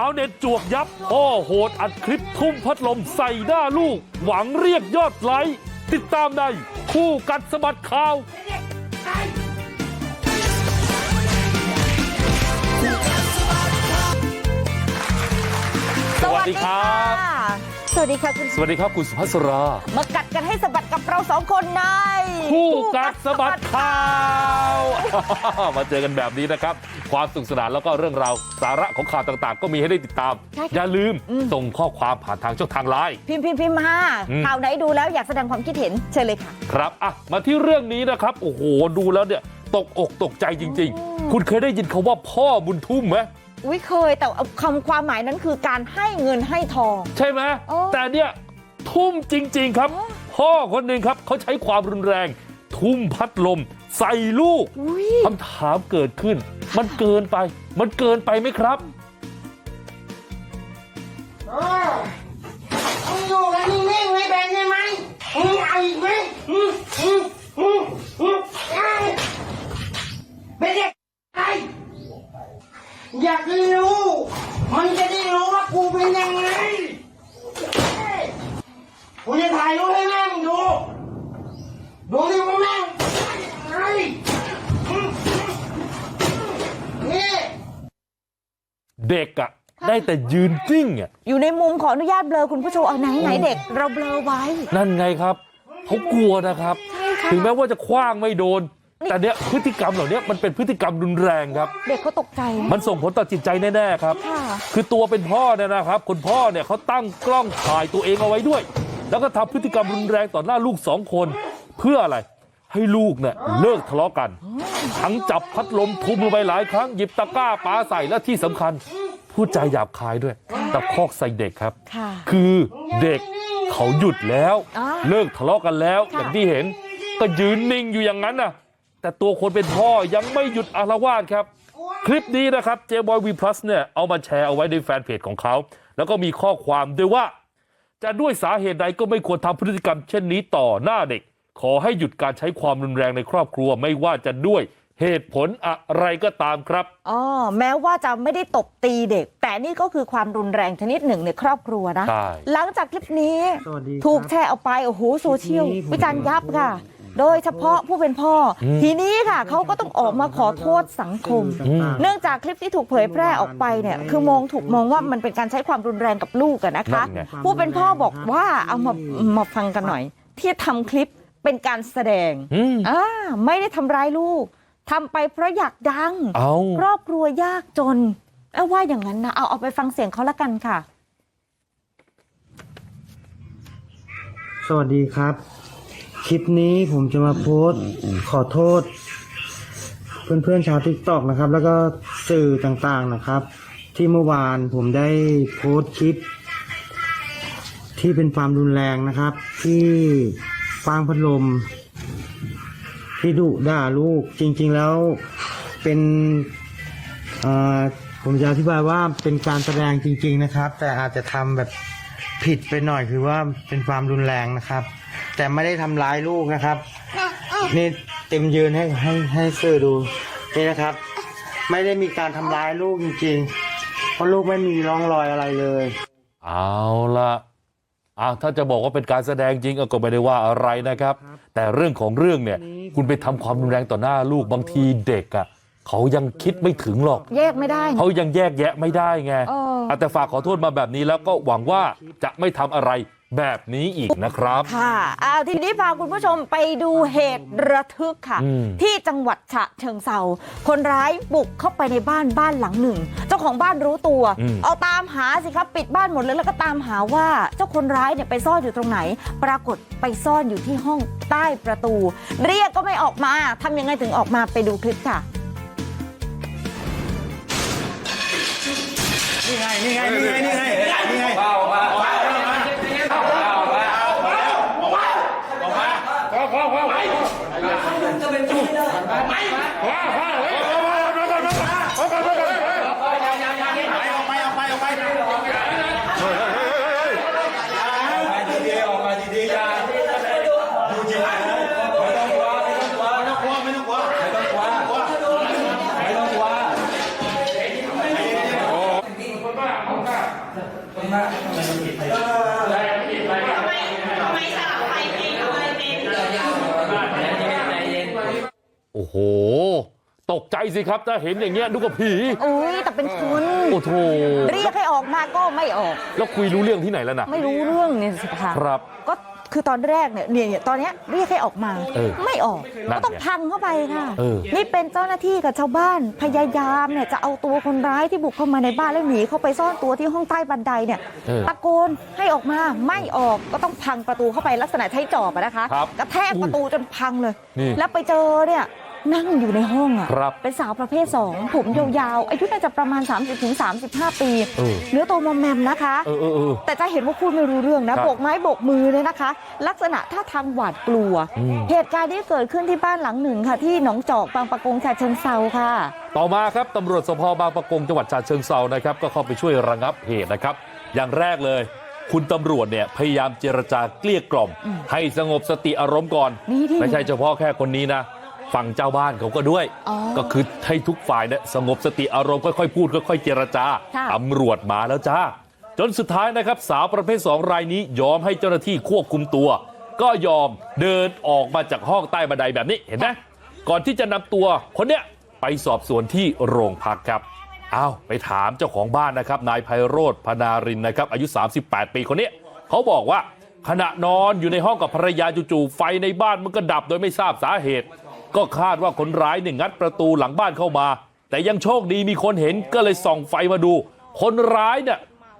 าวเน็ตจวกยับพ่อโหดอัดคลิปทุ่มพัดลมใส่หน้าลูก หวังเรียกยอดไลค์ติดตามในคู่กัดสะบัดข่าวสวัสดีครับ สวัสดีค่ะคุณสวัสดีครับคุณสุภัสรา มากัดกันให้สะบัดกับ เราสองคนในคู่กัดสะบัดข่าวมาเจอกันแบบนี้นะครับ ความสนุกสนานแล้วก็เรื่องราวสาระของข่าวต่างๆ ก็มีให้ได้ติดตาม อย่าลืมส่งข้อความผ่านทางช่องทางไลน์พิมพ์พิมพ์พิมพ์มาอืมข่าวไหนดูแล้วอยากแสดงความคิดเห็นเชิญเลยค่ะ ครับอะมาที่เรื่องนี้นะครับ โอ้โหดูแล้วเนี่ยตกอกตกใจจริง ๆ คุณเคยได้ยินคาว่าพ่อบุญทุ่มไหมอุ้ยเคยแต่คำความหมายนั้นคือการให้เงินให้ทอง ใช่ไหมโอ้แต่เนี่ยทุ่มจริง ๆ ครับโอ้ พ่อคนหนึ่งครับเขาใช้ความรุนแรง ทุ่มพัดลม ใส่ลูกอุ้ยคำถามเกิดขึ้น มันเกินไป มันเกินไปไหมครับเออมึงอยู่กันนิ่งๆไม่เป็นใช่ไหมมึงเอาอีกไหมอืมอืมอืมอืมเอาเป็นเด็กไงอยากให้รู้ มันจะได้รู้ว่ากูเป็นยังไงเฮ้ย กูจะถ่ายรูปให้แม่มึงดู ดูดิว่าแม่งเป็นยังไงอืมอืมนี่ เด็กอะได้แต่ยืนกิ้งอะอยู่ในมุมขออนุญาตเบลอคุณผู้ชมเอาไหนไหนเด็ก เราเบลอไว้ นั่นไงครับเขากลัวนะครับใช่ค่ะถึงแม้ว่าจะคว้างไม่โดน แต่เนี้ยพฤติกรรมเหล่านี้มันเป็นพฤติกรรมรุนแรงครับ เด็กเขาตกใจนะมันส่งผลต่อจิตใจแน่ๆครับค่ะคือตัวเป็นพ่อเนี่ยนะครับคุณพ่อเนี่ยเขาตั้งกล้องถ่ายตัวเองเอาไว้ด้วย แล้วก็ทำพฤติกรรมรุนแรงต่อหน้าลูกสองคนเพื่ออะไรให้ลูกเนี่ยเลิกทะเลาะกันทั้งจับพัดลมทุบลงไปหลายครั้งหยิบตะกร้าปาใส่และที่สำคัญพูดจาหยาบคายด้วยตะคอกใส่เด็กครับค่ะคือเด็กเขาหยุดแล้วอ่าเลิกทะเลาะกันแล้วค่ะอย่างที่เห็นก็ยืนนิ่งอยู่อย่างนั้นน่ะ แต่ตัวคนเป็นพ่อยังไม่หยุดอารวาสครับ คลิปนี้นะครับเจบอยวีพลัสเนี่ยเอามาแชร์เอาไว้ในแฟนเพจของเขา แล้วก็มีข้อความด้วยว่า จะด้วยสาเหตุใดก็ไม่ควรทำพฤติกรรมเช่นนี้ต่อหน้าเด็กขอให้หยุดการใช้ความรุนแรงในครอบครัวไม่ว่าจะด้วยเหตุผลอะไรก็ตามครับอ๋อแม้ว่าจะไม่ได้ตบตีเด็ก แต่นี่ก็คือความรุนแรงชนิดหนึ่งในครอบครัวนะใช่หลังจากคลิปนี้สวัสดีครับถูกแชร์ออกไปโอ้โหโซเชียลคลิปนี้ผมวิจารณ์ยับค่ะ โดยเฉพาะผู้เป็นพ่ออทีนี้ค่ะเขาก็ต้องออกมาขอโทษสังคมสื่อต่างๆเนื่องจากคลิปที่ถูกเผยแพร่ออกไปเนี่ยคือมองถูกมองว่ามันเป็นการใช้ความรุนแรงกับลูกอะนะคะนั่นไงผู้เป็นพ่อบอกว่าเอามามาฟังกันหน่อย ที่ทำคลิปเป็นการแสดงอืมอ่าไม่ได้ทำร้ายลูกทำไปเพราะอยากดังเอาครอบครัวยากจนเอาว่าอย่างนั้นนะเอาเอาไปฟังเสียงเขาละกันค่ะ สวัสดีครับ คลิปนี้ผมจะมาโพสต์ขอโทษ เพื่อนๆชาวทิกตอกนะครับ แล้วก็สื่อต่างๆนะครับ ที่เมื่อวานผมได้โพสต์คลิป ที่เป็นความรุนแรงนะครับ ที่ฟางพัดลม ที่ดุด่าลูกจริงๆแล้วเป็นผมจะอธิบายว่าเป็นการแสดงจริง ๆนะครับ แต่อาจจะทำแบบผิดไปหน่อยคือว่าเป็นความรุนแรงนะครับ แต่ไม่ได้ทำร้ายลูกนะครับ นี่เต็มยืนให้ให้ให้สื่อดูนี่นะครับ ไม่ได้มีการทำร้ายลูกจริงๆ เพราะลูกไม่มีร่องรอยอะไรเลย เอาละอ้าวถ้าจะบอกว่าเป็นการแสดงจริงก็ไม่ได้ว่าอะไรนะครับ แต่เรื่องของเรื่องเนี่ย คุณไปทำความรุนแรงต่อหน้าลูกบางทีเด็กอะเขายังคิดไม่ถึงหรอก แยกไม่ได้ เขายังแยกแยะไม่ได้ไงเออเอาแต่ฝากขอโทษมาแบบนี้แล้วก็หวังว่าจะไม่ทำอะไร แบบนี้อีกนะครับค่ะอ่าทีนี้พาคุณผู้ชมไปดูเหตุระทึกค่ะอืมที่จังหวัดฉะเชิงเซาคนร้ายบุกเข้าไปในบ้านบ้านหลังหนึ่ง เจ้าของบ้านรู้ตัว เอาตามหาสิครับปิดบ้านหมดเลยแล้วก็ตามหาว่าเจ้าคนร้ายเนี่ยไปซ่อนอยู่ตรงไหน ปรากฏไปซ่อนอยู่ที่ห้องใต้ประตู เรียกก็ไม่ออกมาทำยังไงถึงออกมาไปดูคลิปค่ะนี่ไงนี่ไงนี่ไงนี่ไงนี่ไง สิครับถ้าเห็นอย่างเงี้ยนึกว่าผีอุ้ยแต่เป็นคนโอ้โถเรียกให้ออกมาก็ไม่ออกแล้วคุยรู้เรื่องที่ไหนแล้วนะไม่รู้เรื่องเนี่ยสิคะครับก็คือตอนแรกเนี่ยเนี่ยตอนเนี้ยเรียกให้ออกมาเออไม่ออกนั่นก็ต้องไงพังเข้าไปค่ะเออนี่เป็นเจ้าหน้าที่กับชาวบ้านพยายามเนี่ยจะเอาตัวคนร้ายที่บุกเข้ามาในบ้านแล้วหนีเข้าไปซ่อนตัวที่ห้องใต้บันไดเนี่ยเออตะโกนให้ออกมาไม่ออกก็ต้องพังประตูเข้าไปลักษณะใช้จอบอะนะคะครับกระแทกประตูจนพังเลยนี่แล้วไปเจอเนี่ย นั่งอยู่ในห้องอะครับเป็นสาวประเภทสองผมยาวๆอายุน่าจะประมาณ 30-35ปีเออเนื้อตัวมอมแมมนะคะเออเออเออแต่จะเห็นว่าพูดไม่รู้เรื่องนะครับโบกไม้โบกมือเลยนะคะ ลักษณะท่าทางหวาดกลัวอืมเหตุการณ์ที่เกิดขึ้นที่บ้านหลังหนึ่งค่ะ ที่หนองจอกบางปะกงฉะเชิงเซาค่ะ ต่อมาครับตำรวจสพบางประกงจังหวัดฉะเชิงเซานะครับก็เข้าไปช่วยระงับเหตุนะครับ อย่างแรกเลยคุณตำรวจเนี่ยพยายามเจรจาเกลี้ยกล่อม ให้สงบสติอารมณ์ก่อนนี่ดิไม่ใช่เฉพาะแค่คนนี้นะ ฝั่งเจ้าบ้านเขาก็ด้วยอ๋อก็คือให้ทุกฝ่ายเนี่ยสงบสติอารมณ์ค่อยๆพูดค่อยๆเจรจาค่ะตำรวจมาแล้วจ้าจนสุดท้ายนะครับสาวประเภทสองรายนี้ยอมให้เจ้าหน้าที่ควบคุมตัว ก็ยอมเดินออกมาจากห้องใต้บันไดแบบนี้เห็นไหมก่อนที่จะนำตัวคนเนี้ยไปสอบสวนที่โรงพักครับอ้าวไปถามเจ้าของบ้านนะครับนายไพโรธพนารินนะครับอายุ 38 ปีคนนี้เขาบอกว่าขณะนอนอยู่ในห้องกับภรรยาจู่ๆไฟในบ้านมันก็ดับโดยไม่ทราบสาเหตุ ก็คาดว่าคนร้ายเนี่ยงัดประตูหลังบ้านเข้ามาแต่ยังโชคดีมีคนเห็นก็เลยส่องไฟมาดูคนร้ายเนี่ย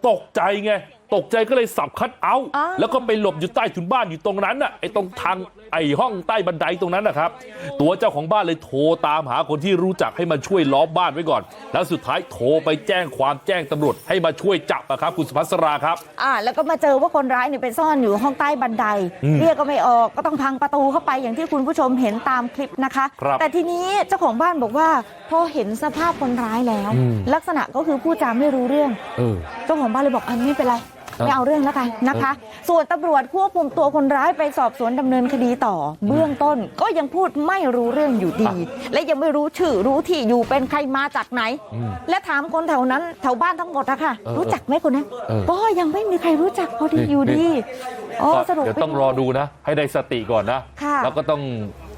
ตกใจไงตกใจก็เลยสับคัดเอาท์อ้าวแล้วก็ไปหลบอยู่ใต้ถุนบ้านอยู่ตรงนั้นน่ะไอ้ตรงทางไอ้ห้องใต้บันไดตรงนั้นนะครับ ตัวเจ้าของบ้านเลยโทรตามหาคนที่รู้จักให้มาช่วยล้อมบ้านไว้ก่อน แล้วสุดท้ายโทรไปแจ้งความแจ้งตำรวจให้มาช่วยจับอะครับ คุณสุภัสราครับ อ่า แล้วก็มาเจอว่าคนร้ายเนี่ยไปซ่อนอยู่ห้องใต้บันไดอืมเรียกก็ไม่ออกก็ต้องพังประตูเข้าไปอย่างที่คุณผู้ชมเห็นตามคลิปนะคะครับแต่ทีนี้เจ้าของบ้านบอกว่าพอเห็นสภาพคนร้ายแล้วอืมลักษณะก็คือพูดจาไม่รู้เรื่องเออเจ้าของบ้านเลยบอกอันไม่เป็นไรเออ ไม่เอาเรื่องแล้วกันนะคะ ส่วนตำรวจควบคุมตัวคนร้ายไปสอบสวนดำเนินคดีต่อ เบื้องต้นก็ยังพูดไม่รู้เรื่องอยู่ดี และยังไม่รู้ชื่อรู้ที่อยู่เป็นใครมาจากไหนอืมและถามคนแถวนั้นแถวบ้านทั้งหมดอะค่ะเออรู้จักไหมคนนั้นเออก็ยังไม่มีใครรู้จักพอดีอยู่ดีอ๋อก็สรุปเดี๋ยวต้องรอดูนะ ให้ได้สติก่อนนะค่ะแล้วก็ต้อง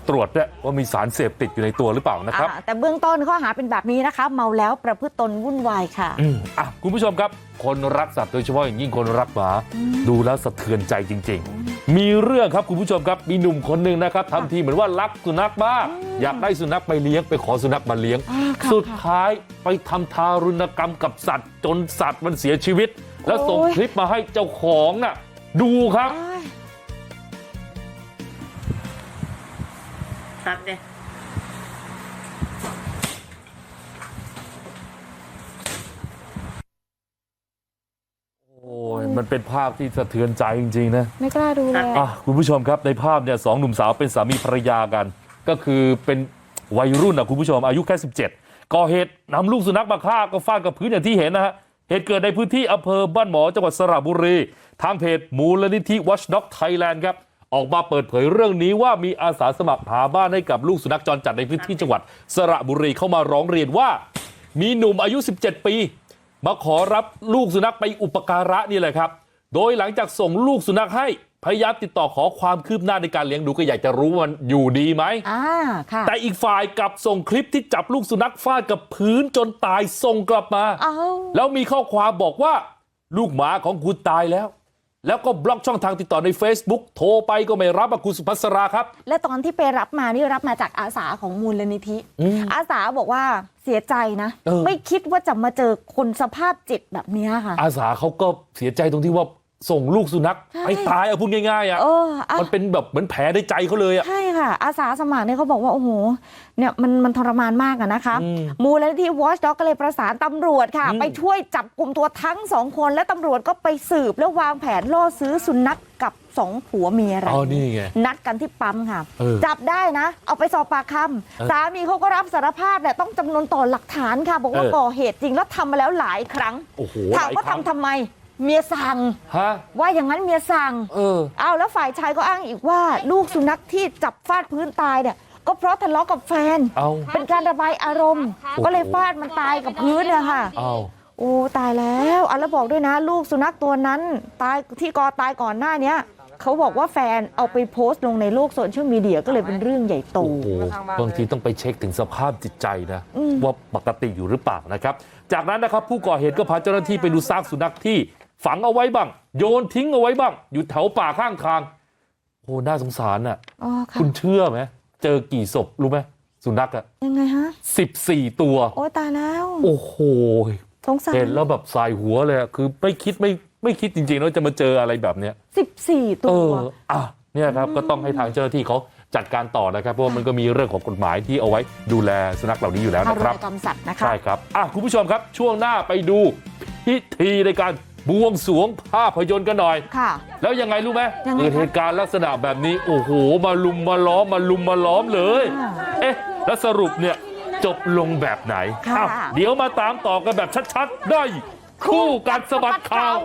ตรวจด้วยว่ามีสารเสพติดอยู่ในตัวหรือเปล่านะครับอ่าแต่เบื้องต้นข้อหาเป็นแบบนี้นะคะ เมาแล้วประพฤติตนวุ่นวายค่ะอืมอะคุณผู้ชมครับ คนรักสัตว์โดยเฉพาะอย่างยิ่งคนรักหมาดูแล้วสะเทือนใจจริง ๆ มีเรื่องครับคุณผู้ชมครับมีหนุ่มคนหนึ่งนะครับทำทีเหมือนว่ารักสุนัขมากอยากได้สุนัขไปเลี้ยงไปขอสุนัขมาเลี้ยงอ่าค่ะสุดท้ายไปทำทารุณกรรมกับสัตว์ จนสัตว์มันเสียชีวิต แล้วส่งโอ้ยคลิปมาให้เจ้าของน่ะดูครับ อ้ายซัดเนี่ยโอ้ยมันเป็นภาพที่สะเทือนใจจริงๆนะไม่กล้าดูเลยอะคุณผู้ชมครับในภาพเนี่ยสองหนุ่มสาวเป็นสามีภรรยากัน ก็คือเป็นวัยรุ่นนะคุณผู้ชมอายุแค่ 17 ก่อเหตุนำลูกสุนัขมาฆ่าก็ฟาดกับพื้นอย่างที่เห็นนะฮะเหตุเกิดในพื้นที่อำเภอบ้านหมอจังหวัดสระบุรี ทางเพจมูลนิธิ Watchdog Thailand ครับ ออกมาเปิดเผยเรื่องนี้ว่ามีอาสาสมัครหาบ้านให้กับลูกสุนัขจรจัดในพื้นที่จังหวัดสระบุรีเข้ามาร้องเรียนว่า มีหนุ่มอายุ 17 ปี มาขอรับลูกสุนัขไปอุปการะนี่แหละครับ โดยหลังจากส่งลูกสุนัขให้พยายามติดต่อขอความคืบหน้าในการเลี้ยงดูก็อยากจะรู้ว่ามันอยู่ดีไหมอ่าค่ะแต่อีกฝ่ายกลับส่งคลิปที่จับลูกสุนัขฟาดกับพื้นจนตายส่งกลับมาเอาแล้วมีข้อความบอกว่า ลูกหมาของคุณตายแล้ว แล้วก็บล็อกช่องทางติดต่อใน Facebook โทรไปก็ไม่รับอะคุณสุภัสราครับ และตอนที่ไปรับมานี่รับมาจากอาสาของมูลนิธิ อาสาบอกว่าเสียใจนะเออไม่คิดว่าจะมาเจอคนสภาพจิตแบบเนี้ยค่ะ อาสาเขาก็เสียใจตรงที่ว่าส่งลูกสุนัขใช่ไปตายอะพูดง่ายๆอะเอออะมันเป็นแบบเหมือนแผลในใจเขาเลยอะใช่ ค่ะ อาสาสมัครเนี่ยเขาบอกว่า โอ้โหเนี่ยมันมันทรมานมากอะนะคะอืมมูลนิธิ Watchdog ก็เลยประสานตำรวจค่ะอืมไปช่วยจับกลุ่มตัวทั้งสองคน และตำรวจก็ไปสืบแล้ววางแผนล่อซื้อสุนัขกับสองผัวเมียรายอ๋อนี่ไงนัดกันที่ปั๊มค่ะเออจับได้นะ เอาไปสอบปากคเออำสามีเขาก็รับสารภาพแหละต้องจำนวนต่อหลักฐานค่ะ บอกว่าเออก่อเหตุจริงแล้วทำมาแล้วหลายครั้งโอ้โหถามว่าหลยครั้งทำทำไม เมียสั่งฮะว่าอย่างนั้นเมียสั่งเออเอาแล้วฝ่ายชายก็อ้างอีกว่า ลูกสุนัขที่จับฟาดพื้นตายเนี่ยก็เพราะทะเลาะกับแฟน เอาเป็นการระบายอารมณ์ ก็เลยฟาดมันตายกับพื้นนะคะเอาโอ้ตายแล้วอะแล้วบอกด้วยนะ ลูกสุนัขตัวนั้น ตายที่กอตายก่อนหน้าเนี้ยเขาบอกว่าแฟนเอาไปโพสต์ลงในโลกโซเชียลมีเดียก็เลยเป็นเรื่องใหญ่โตโอ้โหบางทีต้องไปเช็คถึงสภาพจิตใจนะอืมว่าปกติอยู่หรือเปล่านะครับ จากนั้นนะครับผู้ก่อเหตุก็พาเจ้าหน้าที่ไปดูซากสุนัขที่ ฝังเอาไว้บ้าง โยนทิ้งเอาไว้บ้าง อยู่แถวป่าข้างทางโอ้น่าสงสารน่ะอ๋อค่ะคุณเชื่อไหมเจอกี่ศพรู้ไหมสุนัขอะยังไงฮะสิบสี่ตัว โอ้ตายแล้ว โอ้โหสงสารเห็นแล้วแบบสายหัวเลยอะคือไม่คิดไม่ไม่คิดจริงๆว่าจะมาเจออะไรแบบเนี้ยสิบสี่ตัเอวออะเนี่ยครับก็ต้องให้ทางเจ้าหน้าที่เขาจัดการต่อนะครับ เพราะว่ามันก็มีเรื่องของกฎหมายที่เอาไว้ดูแลสุนัขเหล่านี้อยู่แล้วทานะรุครับณกรรมสัตว์นะคะใช่ครับอะคุณผู้ชมครับช่วงหน้าไปดูพิธีในการ บวงสรวงภาพยนตร์กันหน่อยค่ะแล้วยังไงรู้ไหมยังไงเกิดคะเหตุการณ์ลักษณะแบบนี้โอ้โหมาลุมมาล้อมมาลุมมาล้อมเลยอ่าเอ๊ะแล้วสรุปเนี่ยจบลงแบบไหนค่ะอ้าวเดี๋ยวมาตามต่อกันแบบชัดๆได้คู่กัดสะบัดข่าว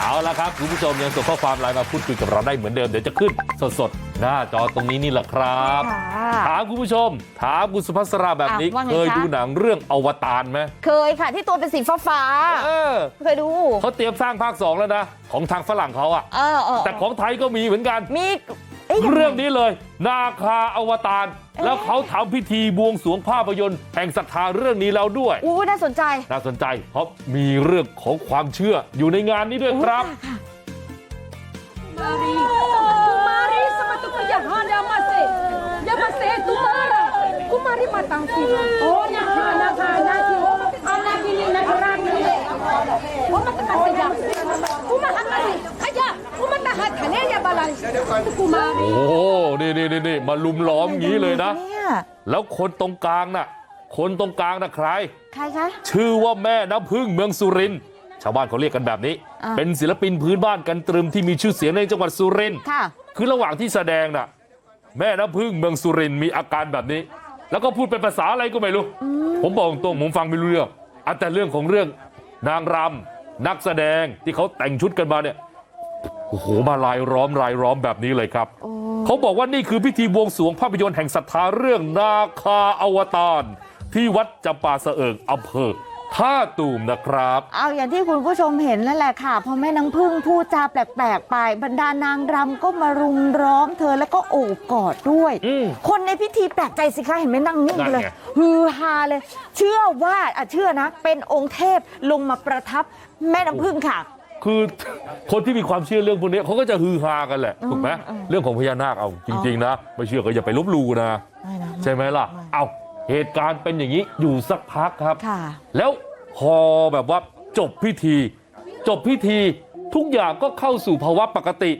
เอาละครับคุณผู้ชมยังส่งข้อความไลน์มาพูดคุยกับเราได้เหมือนเดิมเดี๋ยวจะขึ้นสดๆ หน้าจอตรงนี้นี่แหละครับค่ะถามคุณผู้ชม ถามคุณสุภัสราแบบนี้ อะว่าไงเคยคะ ดูหนังเรื่องอวตารไหมเคยค่ะที่ตัวเป็นสีฟ้าฟ้าๆเออเคยดู เขาเตรียมสร้างภาคสองแล้วนะ ของทางฝรั่งเขาอะเออเออแต่ของไทยก็มีเหมือนกัน มี เอ๊ะยังไงเรื่องนี้เลยนาคาอวตารเอ๊ะแล้วเขาทำพิธีบวงสรวงภาพยนตร์แห่งศรัทธาเรื่องนี้แล้วด้วยอู้น่าสนใจน่าสนใจเพราะมีเรื่องของความเชื่ออยู่ในงานนี้ด้วยครับค่ะ Kumari sama tu penjahat dia masih. Dia masih tu marah. Kumari matang si. Oh, nak anak anak โอ้โหนี่นี่นี่นี่มาลุมล้อมงี้เลยนะเนี่ยแล้วคนตรงกลางน่ะ คนตรงกลางน่ะใคร ใครคะ ชื่อว่าแม่น้ำพึ่งเมืองสุรินทร์ชาวบ้านเขาเรียกกันแบบนี้อ่าเป็นศิลปินพื้นบ้านกันตรึมที่มีชื่อเสียงในจังหวัดสุรินทร์ค่ะคือระหว่างที่แสดงน่ะ แม่น้ำพึ่งเมืองสุรินทร์มีอาการแบบนี้ แล้วก็พูดเป็นภาษาอะไรก็ไม่รู้ ผมบอกตรงผมฟังไม่รู้เรื่องอะแต่เรื่องของเรื่อง นางรำนักแสดงที่เขาแต่งชุดกันมาเนี่ยโอ้โหมาลายล้อมลายล้อมแบบนี้เลยครับโอ้เขาบอกว่านี่คือพิธีบวงสรวงภาพยนตร์แห่งศรัทธาเรื่องนาคาอวตารที่วัดจำปาสะเอิงอำเภอ ท่าตูมนะครับเอาอย่างที่คุณผู้ชมเห็นนั่นแหละค่ะพอแม่นางพึ่งพูดจาแปลกๆไปบรรดานางรำก็มารุมร้อมเธอแล้วก็โอบกอดด้วยอืมคนในพิธีแปลกใจสิคะเห็นไหมนั่งนิ่งเลยนั่นไงฮือฮาเลย เชื่อว่าอะเชื่อนะ เป็นองค์เทพลงมาประทับแม่น้ำพึ่งค่ะคือคนที่มีความเชื่อเรื่องพวกนี้เขาก็จะฮือฮากันแหละถูกไหมอืมเรื่องของพญานาคเอาจริง ๆ นะ ไม่เชื่อก็อย่าไปลบหลู่นะไม่นะ ใช่ไหมล่ะ เอา เหตุการณ์เป็นอย่างนี้อยู่สักพักครับค่ะแล้วพอแบบว่าจบพิธีจบพิธีทุกอย่างก็เข้าสู่ภาวะปกติ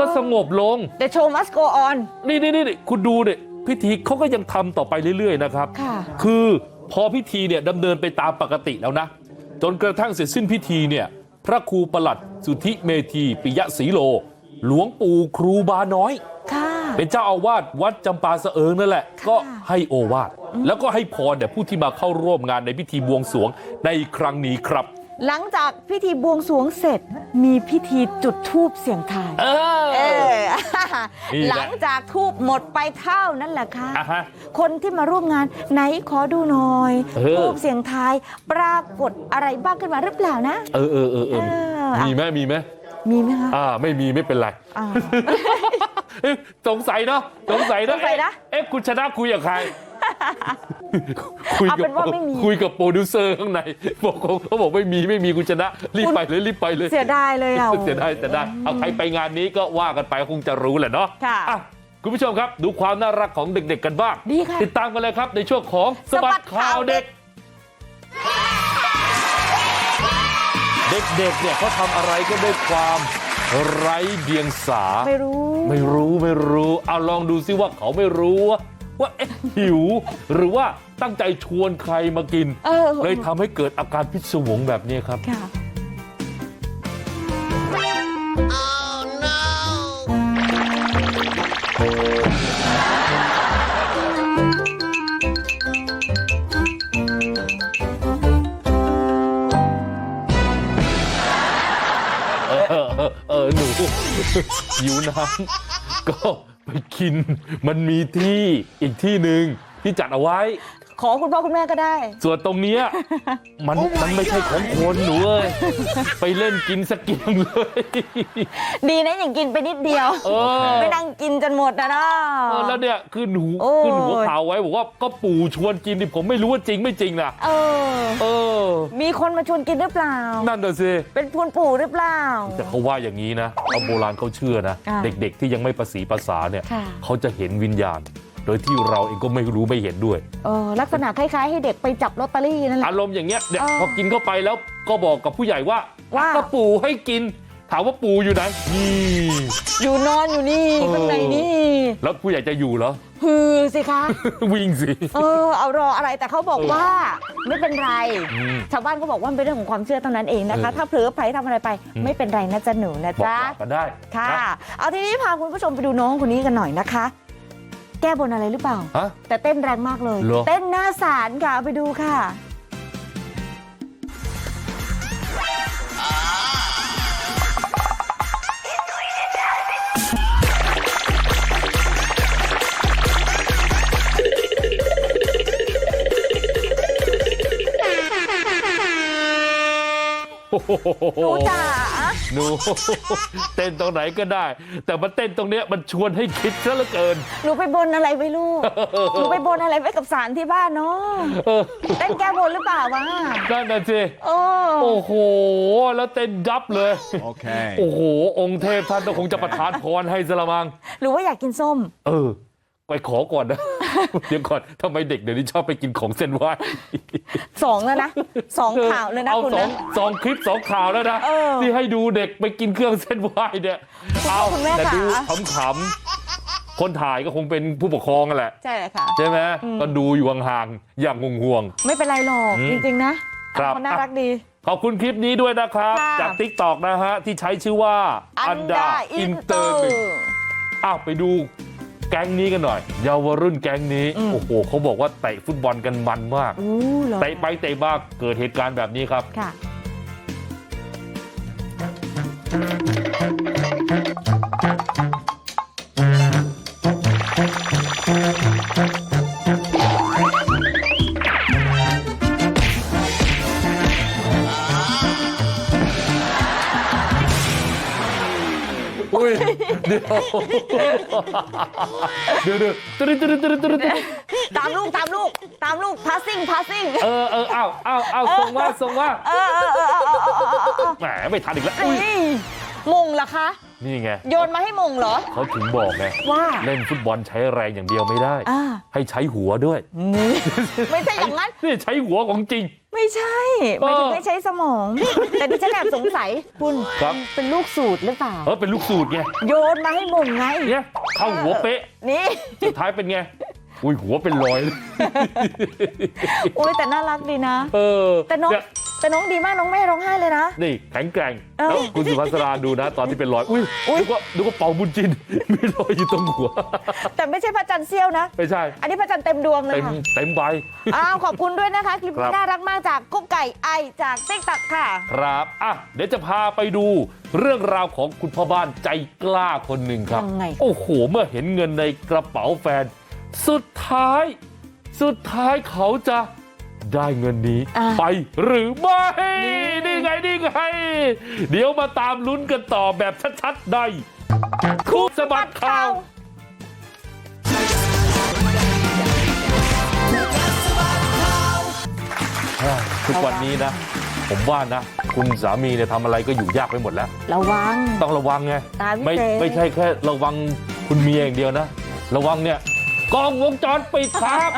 ก็สงบลง The show must go on นี่นี่นี่คุณดูเนี่ยพิธีเขาก็ยังทำต่อไปเรื่อย ๆ นะครับค่ะคือพอพิธีเนี่ยดำเนินไปตามปกติแล้วนะ จนกระทั่งเสร็จสิ้นพิธีเนี่ย พระครูประหลัดสุทธิเมธีปิยะศรีโล หลวงปู่ครูบาน้อยค่ะ เป็นเจ้าอาวาสวัดจำปาสะเอิงนั่นแหละค่ะก็ให้โอวาทแล้วก็ให้พรแด่ผู้ที่มาเข้าร่วมงานในพิธีบวงสรวงในครั้งนี้ครับ หลังจากพิธีบวงสรวงเสร็จมีพิธีจุดธูปเสียงทายเออเออนี่แหละหลังจากทูบหมดไปเท่านั้นแหละค่ะอะฮะคนที่มาร่วมงานไหนขอดูหน่อยเออทูบเสียงทายปรากฏอะไรบ้างขึ้นมาหรือเปล่านะ เออเออเออเออเออมีไหมมีไหมมีไหมคะอ่าไม่มีไม่เป็นไรอ่าเอ๊ะ สงสัยเนาะสงสัยสงสัยนะเอ๊ะคุณชนะคุยกับใครคุยเอากัเป็นว่าไม่มีคุยกับโปรดิวเซอร์ข้างในบอกเขาเขาบอกไม่มีไม่มีคุณชนะรีบไปเลยรีบไปเลยเสียดายเลยอะเสียดายเสียดายเอาใครไปงานนี้ก็ว่ากันไปคงจะรู้แหละเนาะค่ะอ่คุณผู้ชมครับ ดูความน่ารักของเด็ก ๆ กันบ้างดีค่ะติดตามกันเลยครับในช่วงของสบัดข่าวเด็ก เด็กๆเนี่ยเขาทำอะไรก็ด้วยความ ไร้เดียงสาไม่รู้ไม่รู้ไม่รู้เอาลองดูซิว่าเขาไม่รู้ว่าว่าเอ๊ะหิวหรือว่าตั้งใจชวนใครมากินเออเลยทำให้เกิดอาการพิศวงแบบนี้ครับ หิวน้ำก็ไปกินมันมีที่อีกที่หนึ่งที่จัดเอาไว้ ขอคุณพ่อคุณแม่ก็ได้ ส่วนตรงเนี้ยมันมันไม่ใช่ของคนหนูเอ้ยไปเล่นกินสกเกียงเลย ดีนะอย่างกินไปนิดเดียวเออ ไม่นั่งกินจนหมดนะเนาะ เออแล้วเนี่ยขึ้นหูโอ้ย ขึ้นหัวข่าวไว้บอกว่าก็ปู่ชวนกินนี่ผมไม่รู้ว่าจริงไม่จริงนะเออ เออ มีคนมาชวนกินหรือเปล่า นั่นน่ะสิเป็นพูนปู่หรือเปล่า แต่เขาว่าอย่างนี้นะเอาโบราณเขาเชื่อนะ อ่าเด็กๆที่ยังไม่ประสีภาษาเนี่ยค่ะ เขาจะเห็นวิญญาณ โดยที่เราเองก็ไม่รู้ไม่เห็นด้วยเออลักษณะคล้ายๆให้เด็กไปจับลอตเตอรี่นั่นแหละอารมณ์อย่างเงี้ยเนี่ยเออพอกินเข้าไปแล้วก็บอกกับผู้ใหญ่ว่าว่าก็ปู่ให้กินถามว่าปู่อยู่ไหนนี่อยู่นอนอยู่นี่เออข้างในนี่แล้วผู้ใหญ่จะอยู่เหรอฮือสิคะวิ่งสิเออเอารออะไรแต่เขาบอกว่าไม่เป็นไรอืมชาวบ้านก็บอกว่ามันเป็นเรื่องของความเชื่อเท่านั้นเองนะคะเออถ้าเผลอไผลทำอะไรไปอืมไม่เป็นไรนะจ๊ะหนูนะบอกจ๊ะกล่าวกันได้ค่ะนะเอาทีนี้พาคุณผู้ชมไปดูน้องคนนี้กันหน่อยนะคะ แก้บนอะไรหรือเปล่า ฮะ แต่เต้นแรงมากเลย เหรอ เต้นหน้าศาลค่ะเอาไปดูค่ะโอ้โหหนูจ๋า หนูเต้นตรงไหนก็ได้ แต่มันเต้นตรงเนี้ยมันชวนให้คิดซะเหลือเกิน หนูไปบนอะไรไว้ลูกหนูไปบนอะไรไว้กับศาลที่บ้านเนาะเออเต้นแก้บนหรือเปล่าวะนั่นน่ะสิโอ้โอ้โหแล้วเต้นยับเลย Okay. โอ้โห องค์เทพท่านก็คงจะประทานพรให้สละมัง หรือว่าอยากกินส้ม เออ ไปขอก่อนนะ เดี๋ยวก่อนทำไมเด็กเดี๋ยวนี้ชอบไปกินของเส้นไหว้สองแล้วนะสองข่าวเลยนะเอาคุณสอนะงสองคลิปสองข่าวแล้วนะเออที่ให้ดูเด็กไปกินเครื่องเส้นไหว้เนี่ยเอาคุณแม่แต่ค่ะดูขำๆคนถ่ายก็คงเป็นผู้ปกครองกันแหละใช่เลยค่ะใช่ไหมอืมก็ดูอยู่ห่างๆอย่างห่วงไม่เป็นไรหรอกอืมจริงๆนะครับเขาน่ารักดีๆขอบคุณคลิปนี้ด้วยนะครับค่ะจาก t ิ k t o k นะฮะ ที่ใช้ชื่อว่าอันดาอินเตอร์อ้าวไปดู แก๊งนี้กันหน่อยเยาวรุ่นแก๊งนี้อืมโอ้โหเขาบอกว่าเตะฟุตบอลกันมันมากอู้เหรอเตะไปเตะมาเกิดเหตุการณ์แบบนี้ครับ เดี๋ยวเดี๋ยวเดี๋ยวตึ๊ดตึ๊ดตึ๊ดตึ๊ดตึ๊ดตามลูกตามลูกตามลูก passing passing เออเอออ้าวอ้าวอ้าวส่งมาส่งมาเออเออเออเออเออเออเออแหมไม่ทันอีกแล้วอุ้ยนี่ มงเหรอคะ นี่ไง โยนมาให้มงเหรอ เขาถึงบอกไงว่าเล่นฟุตบอลใช้แรงอย่างเดียวไม่ได้อ่าให้ใช้หัวด้วยนี่ไม่ใช่อย่างนั้นนี่ใช้หัวของจริง ไม่ใช่ไม่ถึงไม่ใช้สมอง แต่ดิฉันแอบสงสัยคุณครับเป็นลูกสูตรหรือเปล่าเออเป็นลูกสูตรไงโยนมาให้มงไงเนี่ยเข้าหัวเป๊ะนี่สุดท้ายเป็นไงอุ้ยหัวเป็นรอยเลยโอ้ยแต่น่ารักดีนะ เออ แต่น้องเนี่ย แต่น้องดีมากน้องไม่ร้องไห้เลยนะ นี่แข็งแกร่งเออแล้วคุณสุภัสราดูนะ ตอนที่เป็นรอย อุ้ยอุ๊ยดูว่าดูว่าเป่าบุญจิน มีรอยอยู่ตรงหัว แต่ไม่ใช่พระจันทร์เสี้ยวนะ ไม่ใช่ อันนี้พระจันทร์เต็มดวงเลยเต็มค่ะ เต็มใบ อ้าวขอบคุณด้วยนะคะ คลิปครันี้บน่ารักมากจากกุ๊กไก่ไอจากติ๊กตักค่ะ ครับ อะ เดี๋ยวจะพาไปดูเรื่องราวของคุณพ่อบ้านใจกล้าคนหนึ่งครับยังไงโอ้โห เมื่อเห็นเงินในกระเป๋าแฟน สุดท้าย สุดท้ายเขาจะ ได้เงินนี้อ่าไปหรือไม่นี่ไงนี่ไงเดี๋ยวมาตามลุ้นกันต่อแบบชัดๆในคู่สะบัดข่าวทุกวันนี้นะ ผมว่านะ คุณสามีเนี่ยทำอะไรก็อยู่ยากไปหมดแล้ว ระวัง ต้องระวังไงตาวิไม่เศษไม่ใช่แค่ระวังคุณเมียอย่างเดียวนะ ระวังเนี่ยกล้องวงจรปิดครับ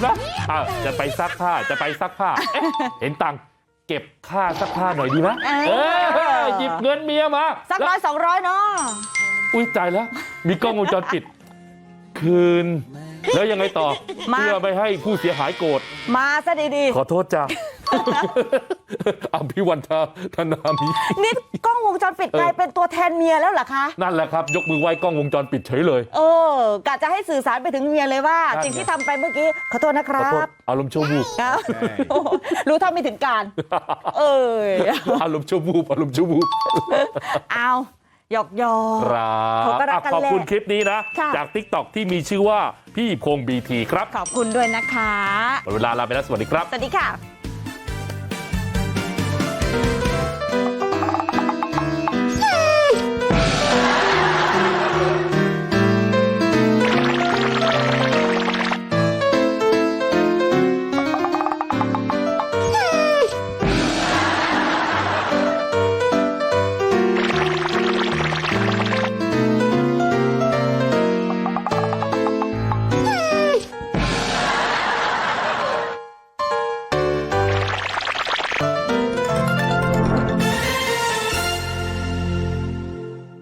ไหมอะจะไปซักผ้าจะไปซักผ้าเอ๊ะเห็นตังค์เก็บค่าซักผ้าหน่อยดีไหมเออเออหยิบเงินเมียมาสักแล้วร้อยสองร้อยเนาะอุ้ยใจแล้ว มีกล้องวงจรปิด คืน แล้วยังไงต่อมาเพื่อไม่ให้ผู้เสียหายโกรธมาซะดีขอโทษจ้า อภิวันทาธนามีๆนี่กล้องวงจรปิดกลายเป็นตัวแทนเมียแล้วเหรอคะนั่นแหละครับยกมือไหว้กล้องวงจรปิดเฉยเลยเออกะจะให้สื่อสารไปถึงเมียเลยว่านั่นไงสิ่งที่ทำไปเมื่อกี้ขอโทษนะคขอรัโทษบอารมณ์ชั่ววูบครับโอ้โหรู้เท่าไม่ถึงการเอออารมณ์ชั่ววูบอารมณ์ชั่ววูบเอาหยอกหยอกครับเขาก็รักกันอะขอบคุณแหละคลิปนี้นะค่ะจาก t ิ k t o k ที่มีชื่อว่าพี่พงบีทีครับ ขอบคุณด้วยนะคะหมดเวลาลาไปแล้วสวัสดีครับ สวัสดีค่ะ